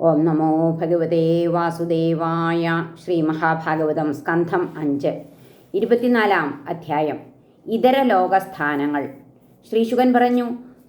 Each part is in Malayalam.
ഓം നമോ ഭഗവതേ വാസുദേവായ ശ്രീ മഹാഭാഗവതം സ്കന്ധം അഞ്ച്. ഇരുപത്തിനാലാം അധ്യായം. ഇതര ലോകസ്ഥാനങ്ങൾ. ശ്രീശുകൻ പറഞ്ഞു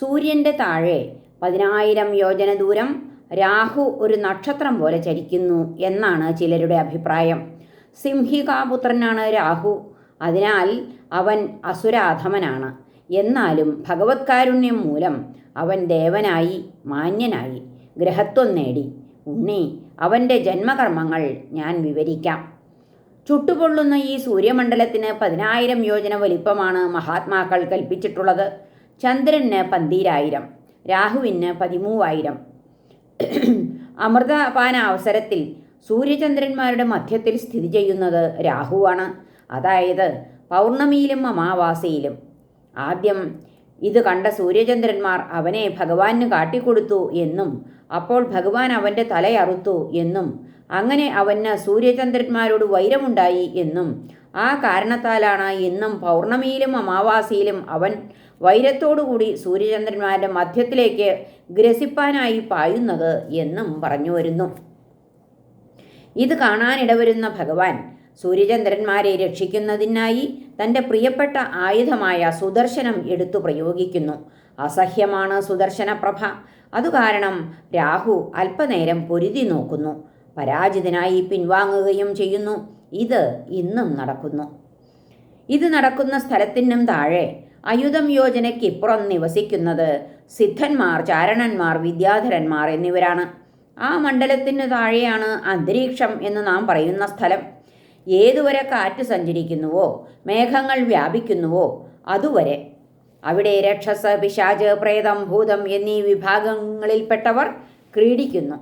സൂര്യന്റെ താഴെ പതിനായിരം യോജന ദൂരം രാഹു ഒരു നക്ഷത്രം പോലെ ചരിക്കുന്നു എന്നാണ് ചിലരുടെ അഭിപ്രായം. സിംഹികാപുത്രനാണ് രാഹു. അതിനാൽ അവൻ അസുരാധമനാണ്. എന്നാലും ഭഗവത് കാരുണ്യം മൂലം അവൻ ദേവനായി മാന്യനായി. ഗ്രഹത്വം നേടി. ഉണ്ണി അവന്റെ ജന്മകർമ്മങ്ങൾ ഞാൻ വിവരിക്കാം. ചുട്ടുപൊള്ളുന്ന ഈ സൂര്യമണ്ഡലത്തിന് പതിനായിരം യോജന വലിപ്പമാണ് മഹാത്മാക്കൾ കൽപ്പിച്ചിട്ടുള്ളത്. ചന്ദ്രന് പന്തീരായിരം രാഹുവിന് പതിമൂവായിരം. അമൃതപാന അവസരത്തിൽ സൂര്യചന്ദ്രന്മാരുടെ മധ്യത്തിൽ സ്ഥിതി ചെയ്യുന്നത് രാഹുവാണ്. അതായത് പൗർണമിയിലും അമാവാസയിലും. ആദ്യം ഇത് കണ്ട സൂര്യചന്ദ്രന്മാർ അവനെ ഭഗവാന് കാട്ടിക്കൊടുത്തു എന്നും അപ്പോൾ ഭഗവാൻ അവന്റെ തലയറുത്തു എന്നും അങ്ങനെ അവന് സൂര്യചന്ദ്രന്മാരോട് വൈരമുണ്ടായി എന്നും ആ കാരണത്താലാണ് ഇന്നും പൗർണമിയിലും അമാവാസിയിലും അവൻ വൈരത്തോടുകൂടി സൂര്യചന്ദ്രന്മാരുടെ മധ്യത്തിലേക്ക് ഗ്രസിപ്പാനായി പായുന്നത് എന്നും പറഞ്ഞു വരുന്നു. ഇത് കാണാനിടവരുന്ന ഭഗവാൻ സൂര്യചന്ദ്രന്മാരെ രക്ഷിക്കുന്നതിനായി തന്റെ പ്രിയപ്പെട്ട ആയുധമായ സുദർശനം എടുത്തു പ്രയോഗിക്കുന്നു. അസഹ്യമാണ് സുദർശന പ്രഭ അതുകാരണം രാഹു അല്പനേരം പൊരുതി നോക്കുന്നു. പരാജിതനായി പിൻവാങ്ങുകയും ചെയ്യുന്നു. ഇത് ഇന്നും നടക്കുന്നു. ഇത് നടക്കുന്ന സ്ഥലത്തിനും താഴെ അയുധം യോജനയ്ക്കിപ്പുറം നിവസിക്കുന്നത് സിദ്ധന്മാർ ചാരണന്മാർ വിദ്യാധരന്മാർ എന്നിവരാണ്. ആ മണ്ഡലത്തിന് താഴെയാണ് അന്തരീക്ഷം എന്ന് നാം പറയുന്ന സ്ഥലം. ഏതുവരെ കാറ്റ് സഞ്ചരിക്കുന്നുവോ മേഘങ്ങൾ വ്യാപിക്കുന്നുവോ അതുവരെ. അവിടെ രക്ഷസ പിശാച് പ്രേതം ഭൂതം എന്നീ വിഭാഗങ്ങളിൽപ്പെട്ടവർ ക്രീഡിക്കുന്നു.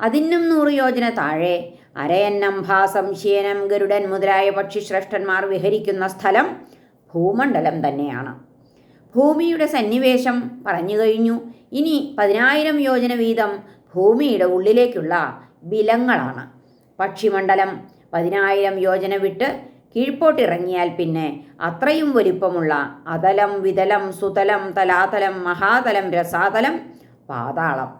അതിനും നൂറ് യോജന താഴെ അരയന്നം ഭാസം ശേനം ഗരുഡൻ മുതലായ പക്ഷിശ്രേഷ്ഠന്മാർ വിഹരിക്കുന്ന സ്ഥലം ഭൂമണ്ഡലം തന്നെയാണ്. ഭൂമിയുടെ സന്നിവേശം പറഞ്ഞു കഴിഞ്ഞു. ഇനി പതിനായിരം യോജന വീതം ഭൂമിയുടെ ഉള്ളിലേക്കുള്ള ബിലങ്ങളാണ് പക്ഷിമണ്ഡലം പതിനായിരം യോജന വിട്ട് കീഴ്പോട്ടിറങ്ങിയാൽ പിന്നെ അത്രയും വലിപ്പമുള്ള അതലം വിതലം സുതലം തലാതലം മഹാതലം രസാതലം പാതാളം.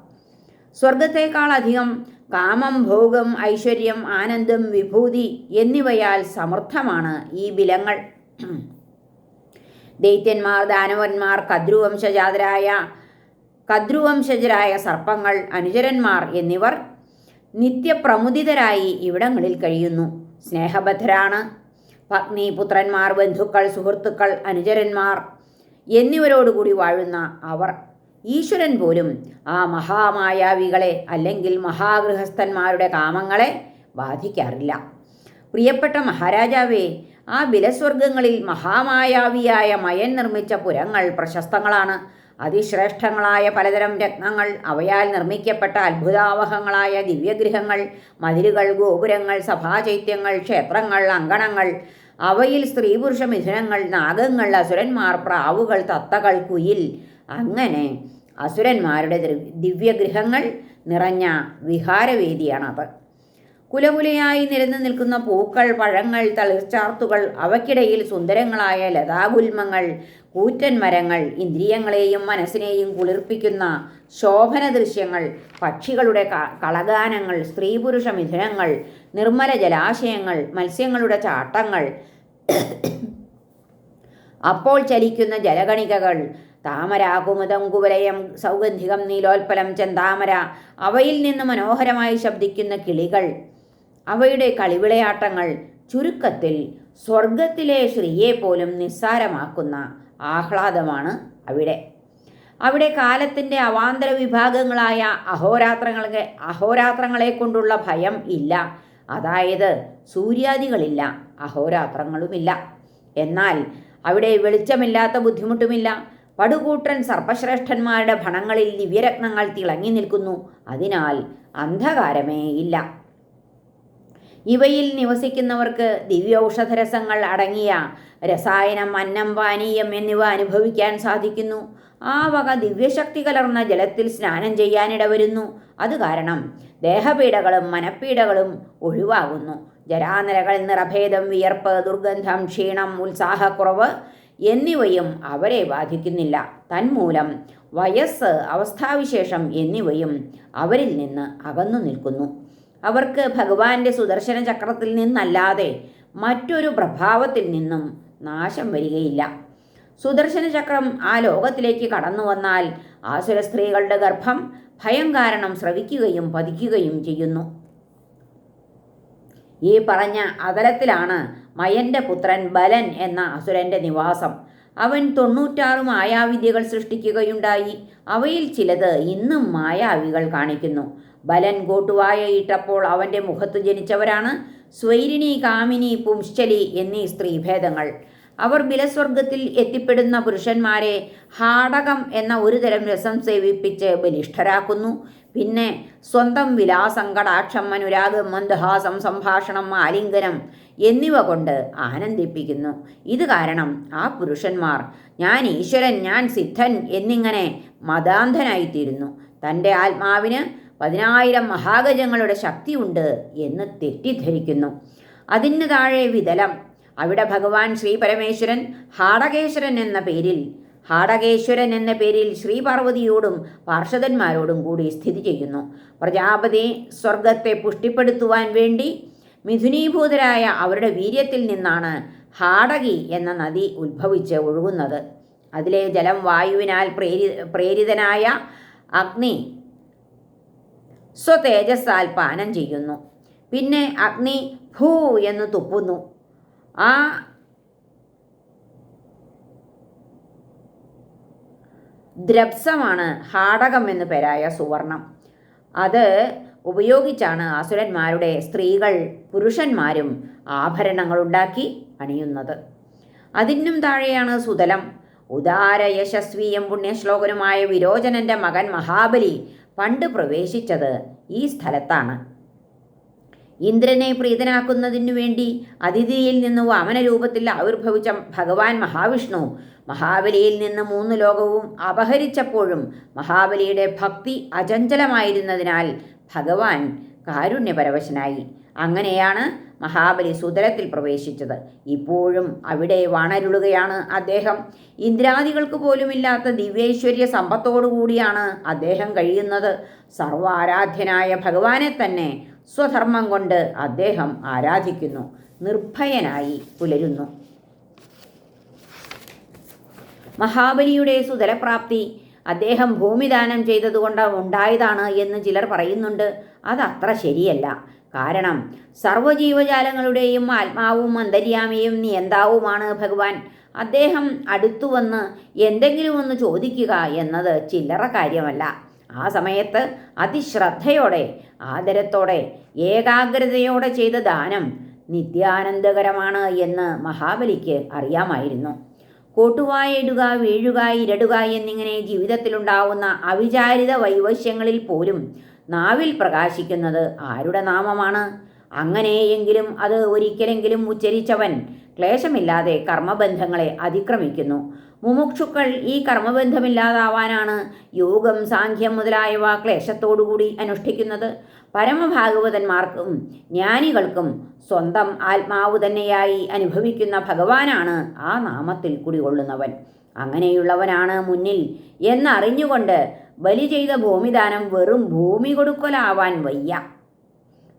സ്വർഗത്തേക്കാളധികം കാമം ഭോഗം ഐശ്വര്യം ആനന്ദം വിഭൂതി എന്നിവയാൽ സമർത്ഥമാണ് ഈ ബിലങ്ങൾ ദൈത്യന്മാർ ദാനവന്മാർ കദ്രുവംശജാതരായ കദ്രുവംശജരായ സർപ്പങ്ങൾ അനുചരന്മാർ എന്നിവർ നിത്യപ്രമുദിതരായി ഇവിടങ്ങളിൽ കഴിയുന്നു. സ്നേഹബദ്ധരാണ്. പത്നി പുത്രന്മാർ ബന്ധുക്കൾ സുഹൃത്തുക്കൾ അനുചരന്മാർ എന്നിവരോടുകൂടി വാഴുന്ന അവർ. ഈശ്വരൻ പോലും ആ മഹാമായാവികളെ അല്ലെങ്കിൽ മഹാഗൃഹസ്ഥന്മാരുടെ കാമങ്ങളെ ബാധിക്കാറില്ല. പ്രിയപ്പെട്ട മഹാരാജാവേ ആ ബിലസ്വർഗങ്ങളിൽ മഹാമായാവിയായ മയൻ നിർമ്മിച്ച പുരങ്ങൾ പ്രശസ്തങ്ങളാണ്. അതിശ്രേഷ്ഠങ്ങളായ പലതരം രത്നങ്ങൾ അവയാൽ നിർമ്മിക്കപ്പെട്ട അത്ഭുതാവഹങ്ങളായ ദിവ്യഗൃഹങ്ങൾ മതിലുകൾ ഗോപുരങ്ങൾ സഭാചൈത്യങ്ങൾ ക്ഷേത്രങ്ങൾ അങ്കണങ്ങൾ. അവയിൽ സ്ത്രീ പുരുഷ മിഥുനങ്ങൾ നാഗങ്ങൾ അസുരന്മാർ പ്രാവുകൾ തത്തകൾ കുയിൽ. അങ്ങനെ അസുരന്മാരുടെ ദിവ്യഗൃഹങ്ങൾ നിറഞ്ഞ വിഹാരവേദിയാണത്. കുലകുലയായി നിരന്നു നിൽക്കുന്ന പൂക്കൾ പഴങ്ങൾ തളിർച്ചാർത്തുകൾ അവയ്ക്കിടയിൽ സുന്ദരങ്ങളായ ലതാഗുൽമങ്ങൾ കൂറ്റൻ മരങ്ങൾ ഇന്ദ്രിയങ്ങളെയും മനസ്സിനെയും കുളിർപ്പിക്കുന്ന ശോഭന ദൃശ്യങ്ങൾ പക്ഷികളുടെ കളഗാനങ്ങൾ സ്ത്രീപുരുഷ മിഥുനങ്ങൾ നിർമ്മല ജലാശയങ്ങൾ മത്സ്യങ്ങളുടെ ചാട്ടങ്ങൾ. അപ്പോൾ ചലിക്കുന്ന ജലഗണികകൾ താമര കുമുദം കുവലയം സൗഗന്ധികം നീലോൽപ്പലം ചെന്താമര അവയിൽ നിന്ന് മനോഹരമായി ശബ്ദിക്കുന്ന കിളികൾ. അവയുടെ കളിവിളയാട്ടങ്ങൾ ചുരുക്കത്തിൽ സ്വർഗത്തിലെ ശ്രീയെ പോലും നിസ്സാരമാക്കുന്ന ആഹ്ലാദമാണ് അവിടെ. അവിടെ കാലത്തിന്റെ അവാന്തര വിഭാഗങ്ങളായ അഹോരാത്രങ്ങളെ അഹോരാത്രങ്ങളെ കൊണ്ടുള്ള ഭയം ഇല്ല. അതായത് സൂര്യാദികളില്ല അഹോരാത്രങ്ങളുമില്ല. എന്നാൽ അവിടെ വെളിച്ചമില്ലാത്ത ബുദ്ധിമുട്ടുമില്ല. പടുകൂട്ടൻ സർപ്പശ്രേഷ്ഠന്മാരുടെ ഭണങ്ങളിൽ ദിവ്യരത്നങ്ങൾ തിളങ്ങി നിൽക്കുന്നു. അതിനാൽ അന്ധകാരമേ ഇല്ല. ഇവയിൽ നിവസിക്കുന്നവർക്ക് ദിവ്യൌഷധരസങ്ങൾ അടങ്ങിയ രസായനം അന്നം പാനീയം എന്നിവ അനുഭവിക്കാൻ സാധിക്കുന്നു. ആ വക ദിവ്യശക്തി കലർന്ന ജലത്തിൽ സ്നാനം ചെയ്യാനിടവരുന്നു. അത് കാരണം ദേഹപീഡകളും മനപ്പീഡകളും ഒഴിവാകുന്നു. ജരാനരകൾ നിറഭേദം വിയർപ്പ് ദുർഗന്ധം ക്ഷീണം ഉത്സാഹക്കുറവ് എന്നിവയും അവരെ ബാധിക്കുന്നില്ല. തന്മൂലം വയസ്സ് അവസ്ഥാവിശേഷം എന്നിവയും അവരിൽ നിന്ന് അകന്നു നിൽക്കുന്നു. അവർക്ക് ഭഗവാന്റെ സുദർശന ചക്രത്തിൽ നിന്നല്ലാതെ മറ്റൊരു പ്രഭാവത്തിൽ നിന്നും നാശം വരികയില്ല. സുദർശന ചക്രം ആ ലോകത്തിലേക്ക് കടന്നു വന്നാൽ ആസുര സ്ത്രീകളുടെ ഗർഭം ഭയം കാരണം സ്രവിക്കുകയും പതിക്കുകയും ചെയ്യുന്നു. ഈ പറഞ്ഞ അതലത്തിലാണ് മയന്റെ പുത്രൻ ബലൻ എന്ന അസുരന്റെ നിവാസം. അവൻ തൊണ്ണൂറ്റാറ് മായാവിദ്യകൾ സൃഷ്ടിക്കുകയുണ്ടായി. അവയിൽ ചിലത് ഇന്നും മായാവികൾ കാണിക്കുന്നു. ബലൻ ഗോട്ടുവായ ഇട്ടപ്പോൾ അവന്റെ മുഖത്ത് ജനിച്ചവരാണ് സ്വൈരിണി കാമിനി പുംശ്ചലി എന്നീ സ്ത്രീഭേദങ്ങൾ. അവർ ബിലസ്വർഗത്തിൽ എത്തിപ്പെടുന്ന പുരുഷന്മാരെ ഹാടകം എന്ന ഒരു തരം രസം സേവിപ്പിച്ച് ബലിഷ്ഠരാക്കുന്നു. പിന്നെ സ്വന്തം വിലാസം കടാക്ഷം അനുരാഗം മന്ദഹാസം സംഭാഷണം ആലിംഗനം എന്നിവ കൊണ്ട് ആനന്ദിപ്പിക്കുന്നു. ഇത് കാരണം ആ പുരുഷന്മാർ ഞാൻ ഈശ്വരൻ ഞാൻ സിദ്ധൻ എന്നിങ്ങനെ മതാന്ധനായിത്തീരുന്നു. തന്റെ ആത്മാവിന് പതിനായിരം മഹാഗജങ്ങളുടെ ശക്തിയുണ്ട് എന്ന് തെറ്റിദ്ധരിക്കുന്നു. അതിന് താഴെ വിതലം. അവിടെ ഭഗവാൻ ശ്രീ പരമേശ്വരൻ ഹാടകേശ്വരൻ എന്ന പേരിൽ ഹാടകേശ്വരൻ എന്ന പേരിൽ ശ്രീ പാർവതിയോടും പാർഷദന്മാരോടും കൂടി സ്ഥിതി ചെയ്യുന്നു. പ്രജാപതി സ്വർഗത്തെ പുഷ്ടിപ്പെടുത്തുവാൻ വേണ്ടി മിഥുനീഭൂതരായ അവരുടെ വീര്യത്തിൽ നിന്നാണ് ഹാടകി എന്ന നദി ഉത്ഭവിച്ച് ഒഴുകുന്നത്. അതിലെ ജലം വായുവിനാൽ പ്രേരി പ്രേരിതനായ അഗ്നി സ്വതേജസ്സാൽ പാനം ചെയ്യുന്നു. പിന്നെ അഗ്നി ഭൂ എന്ന് തുപ്പുന്നു. ആ ദ്രപ്സമാണ് ഹാടകം എന്ന് പേരായ സുവർണം. അത് ഉപയോഗിച്ചാണ് അസുരന്മാരുടെ സ്ത്രീകൾ പുരുഷന്മാരും ആഭരണങ്ങൾ ഉണ്ടാക്കി അണിയുന്നത് അതിനും താഴെയാണ് സുതലം. ഉദാര യശസ്വിയും പുണ്യശ്ലോകനുമായ വിരോചനന്റെ മകൻ മഹാബലി പണ്ട് പ്രവേശിച്ചത് ഈ സ്ഥലത്താണ്. ഇന്ദ്രനെ പ്രീതനാക്കുന്നതിനു വേണ്ടി അതിഥിയിൽ നിന്ന് വാമന രൂപത്തിൽ ആവിർഭവിച്ച ഭഗവാൻ മഹാവിഷ്ണു മഹാബലിയിൽ നിന്ന് മൂന്ന് ലോകവും അപഹരിച്ചപ്പോഴും മഹാബലിയുടെ ഭക്തി അചഞ്ചലമായിരുന്നതിനാൽ ഭഗവാൻ കാരുണ്യപരവശനായി. അങ്ങനെയാണ് മഹാബലി സുതലത്തിൽ പ്രവേശിച്ചത്. ഇപ്പോഴും അവിടെ വാണരുളുകയാണ് അദ്ദേഹം. ഇന്ദ്രാദികൾക്ക് പോലുമില്ലാത്ത ദിവ്യൈശ്വര്യ സമ്പത്തോടുകൂടിയാണ് അദ്ദേഹം കഴിയുന്നത്. സർവാരാധ്യനായ ഭഗവാനെ തന്നെ സ്വധർമ്മം കൊണ്ട് അദ്ദേഹം ആരാധിക്കുന്നു. നിർഭയനായി പുലരുന്നു. മഹാബലിയുടെ സുതലപ്രാപ്തി അദ്ദേഹം ഭൂമിദാനം ചെയ്തതുകൊണ്ട് ഉണ്ടായതാണ് എന്ന് ചിലർ പറയുന്നുണ്ട്. അതത്ര ശരിയല്ല. കാരണം സർവജീവജാലങ്ങളുടെയും ആത്മാവും അന്തര്യാമിയും നിയന്താവുമാണ് ഭഗവാൻ. അദ്ദേഹം അടുത്തു വന്ന് എന്തെങ്കിലും ഒന്ന് ചോദിക്കുക എന്നത് ചില്ലറ കാര്യമല്ല. ആ സമയത്ത് അതിശ്രദ്ധയോടെ ആദരത്തോടെ ഏകാഗ്രതയോടെ ചെയ്ത ദാനം നിത്യാനന്ദകരമാണ് എന്ന് മഹാബലിക്ക് അറിയാമായിരുന്നു. കോട്ടുവായ ഇടുക വീഴുക ഇരടുക എന്നിങ്ങനെ ജീവിതത്തിലുണ്ടാവുന്ന അവിചാരിത വൈവശ്യങ്ങളിൽ പോലും നാവിൽ പ്രകാശിക്കുന്നത് ആരുടെ നാമമാണ്? അങ്ങനെയെങ്കിലും അത് ഒരിക്കലെങ്കിലും ഉച്ചരിച്ചവൻ ക്ലേശമില്ലാതെ കർമ്മബന്ധങ്ങളെ അതിക്രമിക്കുന്നു. മുമുക്ഷുക്കൾ ഈ കർമ്മബന്ധമില്ലാതാവാനാണ് യോഗം സാഖ്യം മുതലായവ ക്ലേശത്തോടുകൂടി അനുഷ്ഠിക്കുന്നത്. പരമഭാഗവതന്മാർക്കും ജ്ഞാനികൾക്കും സ്വന്തം ആത്മാവ് തന്നെയായി അനുഭവിക്കുന്ന ഭഗവാനാണ് ആ നാമത്തിൽ കുടികൊള്ളുന്നവൻ. അങ്ങനെയുള്ളവനാണ് മുന്നിൽ എന്നറിഞ്ഞുകൊണ്ട് ബലി ചെയ്ത ഭൂമിദാനം വെറും ഭൂമി കൊടുക്കലാവാൻ വയ്യ.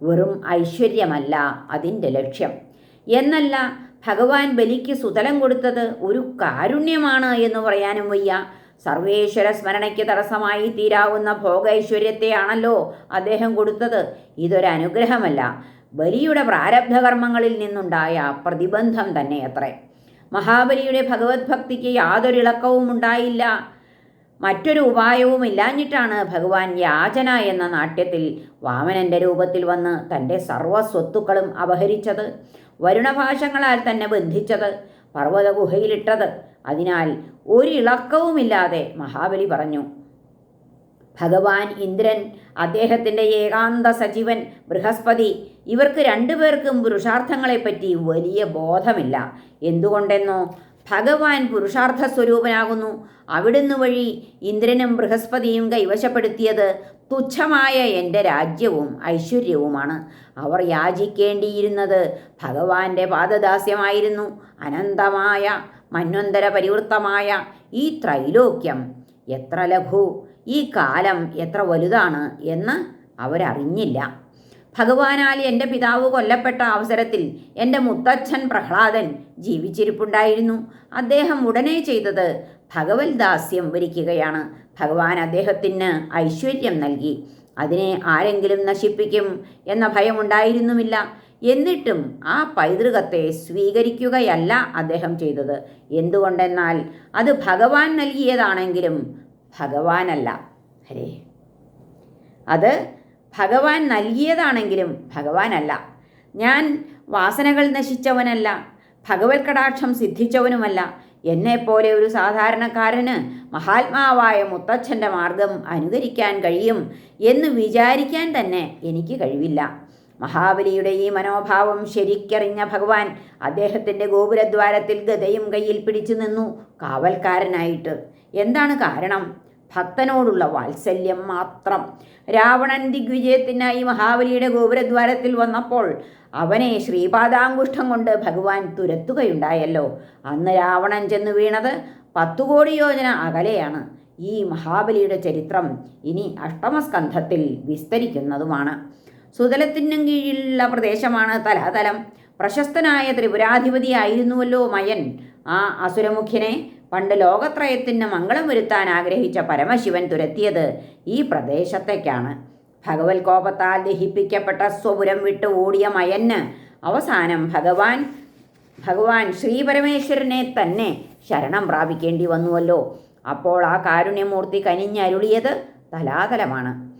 വെറും ഐശ്വര്യമല്ല അതിന്റെ ലക്ഷ്യം. എന്നല്ല ഭഗവാൻ ബലിക്ക് സുതലം കൊടുത്തത് ഒരു കാരുണ്യമാണ് എന്ന് പറയാനും വയ്യ. സർവേശ്വര സ്മരണയ്ക്ക് തടസ്സമായി തീരാവുന്ന ഭോഗൈശ്വര്യത്തെയാണല്ലോ അദ്ദേഹം കൊടുത്തത്. ഇതൊരനുഗ്രഹമല്ല. ബലിയുടെ പ്രാരബ്ധകർമ്മങ്ങളിൽ നിന്നുണ്ടായ പ്രതിബന്ധം തന്നെ അത്രേ മഹാബലിയുടെ ഭഗവത് ഭക്തിക്ക് യാതൊരിളക്കവും ഉണ്ടായില്ല മറ്റൊരു ഉപായവും ഇല്ലാഞ്ഞിട്ടാണ് ഭഗവാൻ യാചന എന്ന നാട്യത്തിൽ വാമനന്റെ രൂപത്തിൽ വന്ന് തന്റെ സർവസ്വത്തുക്കളും അപഹരിച്ചത് വരുണഭാഷങ്ങളാൽ തന്നെ ബന്ധിച്ചത് പർവത ഗുഹയിലിട്ടത് അതിനാൽ ഒരിളക്കവുമില്ലാതെ മഹാബലി പറഞ്ഞു ഭഗവാൻ ഇന്ദ്രൻ അദ്ദേഹത്തിന്റെ ഏകാന്ത സജീവൻ ബൃഹസ്പതി ഇവർക്ക് രണ്ടുപേർക്കും പുരുഷാർത്ഥങ്ങളെപ്പറ്റി വലിയ ബോധമില്ല. എന്തുകൊണ്ടെന്നോ ഭഗവാൻ പുരുഷാർത്ഥ സ്വരൂപനാകുന്നു അവിടുന്ന് വഴി ഇന്ദ്രനും ബൃഹസ്പതിയും കൈവശപ്പെടുത്തിയത് തുച്ഛമായ എന്റെ രാജ്യവും ഐശ്വര്യവുമാണ്. അവർ യാചിക്കേണ്ടിയിരുന്നത് ഭഗവാന്റെ പാദദാസ്യമായിരുന്നു. അനന്തമായ മന്വന്തര പരിവൃത്തമായ ഈ ത്രൈലോക്യം എത്ര ലഘു ഈ കാലം എത്ര വലുതാണ് എന്ന് അവരറിഞ്ഞില്ല. ഭഗവാനാൽ എന്റെ പിതാവ് കൊല്ലപ്പെട്ട അവസരത്തിൽ എന്റെ മുത്തച്ഛൻ പ്രഹ്ലാദൻ ജീവിച്ചിരിപ്പുണ്ടായിരുന്നു. അദ്ദേഹം ഉടനെ ചെയ്തത് ഭഗവത് ദാസ്യം വരിക്കുകയാണ്. ഭഗവാൻ അദ്ദേഹത്തിന് ഐശ്വര്യം നൽകി. അതിനെ ആരെങ്കിലും നശിപ്പിക്കും എന്ന ഭയമുണ്ടായിരുന്നുമില്ല. എന്നിട്ടും ആ പൈതൃകത്തെ സ്വീകരിക്കുകയല്ല അദ്ദേഹം ചെയ്തത്. എന്തുകൊണ്ടെന്നാൽ അത് ഭഗവാൻ നൽകിയതാണെങ്കിലും ഭഗവാനല്ല. ഹരേ. അത് ഭഗവാൻ നൽകിയതാണെങ്കിലും ഭഗവാനല്ല. ഞാൻ വാസനകൾ നശിച്ചവനല്ല ഭഗവത് കടാക്ഷം സിദ്ധിച്ചവനുമല്ല. എന്നെപ്പോലെ ഒരു സാധാരണക്കാരന് മഹാത്മാവായ മുത്തച്ഛന്റെ മാർഗം അനുകരിക്കാൻ കഴിയും എന്ന് വിചാരിക്കാൻ തന്നെ എനിക്ക് കഴിവില്ല. മഹാബലിയുടെ ഈ മനോഭാവം ശരിക്കറിഞ്ഞ ഭഗവാൻ അദ്ദേഹത്തിന്റെ ഗോപുരദ്വാരത്തിൽ ഗതയും കയ്യിൽ പിടിച്ചു നിന്നു കാവൽക്കാരനായിട്ട്. എന്താണ് കാരണം? ഭക്തനോടുള്ള വാത്സല്യം മാത്രം. രാവണൻ ദിഗ്വിജയത്തിനായി മഹാബലിയുടെ ഗോപുരദ്വാരത്തിൽ വന്നപ്പോൾ അവനെ ശ്രീപാദാങ്കുഷ്ഠം കൊണ്ട് ഭഗവാൻ തുരത്തുകയുണ്ടായല്ലോ. അന്ന് രാവണൻ ചെന്ന് വീണത് പത്തു കോടി യോജന അകലെയാണ്. ഈ മഹാബലിയുടെ ചരിത്രം ഇനി അഷ്ടമസ്കന്ധത്തിൽ വിസ്തരിക്കുന്നതുമാണ്. സുതലത്തിനും കീഴിലുള്ള പ്രദേശമാണ് തലാതലം. പ്രശസ്തനായ ത്രിപുരാധിപതിയായിരുന്നുവല്ലോ മയൻ. ആ അസുരമുഖ്യനെ പണ്ട് ലോകത്രയത്തിന് മംഗളം വരുത്താൻ ആഗ്രഹിച്ച പരമശിവൻ തുരത്തിയത് ഈ പ്രദേശത്തേക്കാണ്. ഭഗവത് കോപത്താൽ ദഹിപ്പിക്കപ്പെട്ട സ്വപുരം വിട്ട് ഓടിയ മയന് അവസാനം ഭഗവാൻ ഭഗവാൻ ശ്രീപരമേശ്വരനെ തന്നെ ശരണം പ്രാപിക്കേണ്ടി വന്നുവല്ലോ. അപ്പോൾ ആ കാരുണ്യമൂർത്തി കനിഞ്ഞരുളിയത് തലാതലമാണ്.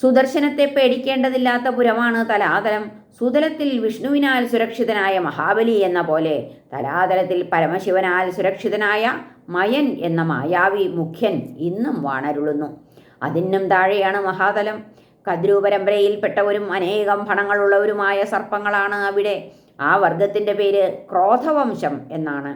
സുദർശനത്തെ പേടിക്കേണ്ടതില്ലാത്ത പുരമാണ് തലാതലം. സുതലത്തിൽ വിഷ്ണുവിനാൽ സുരക്ഷിതനായ മഹാബലി എന്ന പോലെ തലാതലത്തിൽ പരമശിവനാൽ സുരക്ഷിതനായ മയൻ എന്ന മായാവി മുഖ്യൻ ഇന്നും വാണരുളുന്നു. അതിനും താഴെയാണ് മഹാതലം. കദ്രു പരമ്പരയിൽപ്പെട്ടവരും അനേകം ഫണങ്ങളുള്ളവരുമായ സർപ്പങ്ങളാണ് അവിടെ. ആ വർഗത്തിന്റെ പേര് ക്രോധവംശം എന്നാണ്.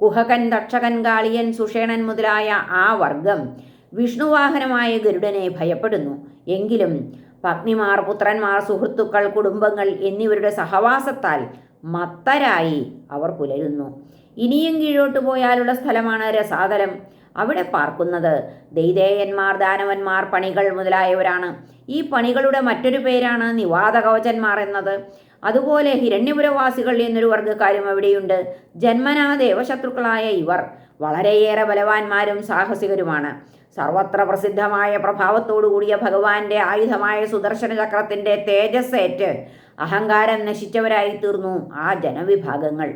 കുഹകൻ ദക്ഷകൻ കാളിയൻ സുഷേണൻ മുതലായ ആ വർഗം വിഷ്ണുവാഹനമായ ഗരുഡനെ ഭയപ്പെടുന്നു. എങ്കിലും പത്നിമാർ പുത്രന്മാർ സുഹൃത്തുക്കൾ കുടുംബങ്ങൾ എന്നിവരുടെ സഹവാസത്താൽ മത്തരായി അവർ പുലരുന്നു. ഇനിയും കീഴോട്ട് പോയാലുള്ള സ്ഥലമാണ് രസാതലം. അവിടെ പാർക്കുന്നത് ദൈതേയന്മാർ ദാനവന്മാർ പണികൾ മുതലായവരാണ്. ഈ പണികളുടെ മറ്റൊരു പേരാണ് നിവാദ കവചന്മാർ എന്നത്. അതുപോലെ ഹിരണ്യപുരവാസികൾ എന്നൊരു വർഗക്കാരും അവിടെയുണ്ട്. ജന്മനാ ദേവശത്രുക്കളായ ഇവർ വളരെയേറെ ബലവാന്മാരും സാഹസികരുമാണ്. സർവത്ര പ്രസിദ്ധമായ പ്രഭാവത്തോടുകൂടിയ ഭഗവാന്റെ ആയുധമായ സുദർശന ചക്രത്തിന്റെ തേജസ്സേറ്റ് അഹങ്കാരം നശിച്ചവരായി തീർന്നു ആ ജനവിഭാഗങ്ങൾ.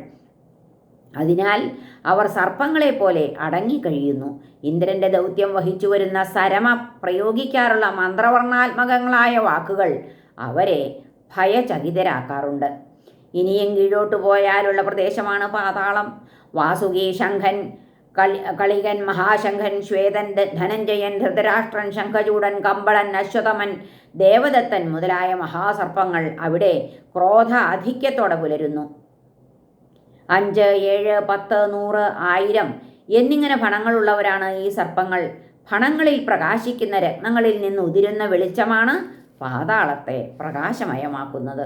അതിനാൽ അവർ സർപ്പങ്ങളെ പോലെ അടങ്ങിക്കഴിയുന്നു. ഇന്ദ്രന്റെ ദൗത്യം വഹിച്ചു വരുന്ന സരമ പ്രയോഗിക്കാറുള്ള മന്ത്രവർണാത്മകങ്ങളായ വാക്കുകൾ അവരെ ഭയചകിതരാക്കാറുണ്ട്. ഇനിയും കീഴോട്ട് പോയാലുള്ള പ്രദേശമാണ് പാതാളം. വാസുകി ശംഖൻ കളി കളികൻ മഹാശംഖൻ ശ്വേതൻ ധനഞ്ജയൻ ധൃതരാഷ്ട്രൻ ശംഖചൂടൻ കമ്പളൻ അശ്വതമൻ ദേവദത്തൻ മുതലായ മഹാസർപ്പങ്ങൾ അവിടെ ക്രോധ ആധിക്യത്തോടെ പുലരുന്നു. അഞ്ച് ഏഴ് പത്ത് നൂറ് ആയിരം എന്നിങ്ങനെ ഫണങ്ങളുള്ളവരാണ് ഈ സർപ്പങ്ങൾ. ഫണങ്ങളിൽ പ്രകാശിക്കുന്ന രത്നങ്ങളിൽ നിന്ന് ഉതിരുന്ന വെളിച്ചമാണ് പാതാളത്തെ പ്രകാശമയമാക്കുന്നത്.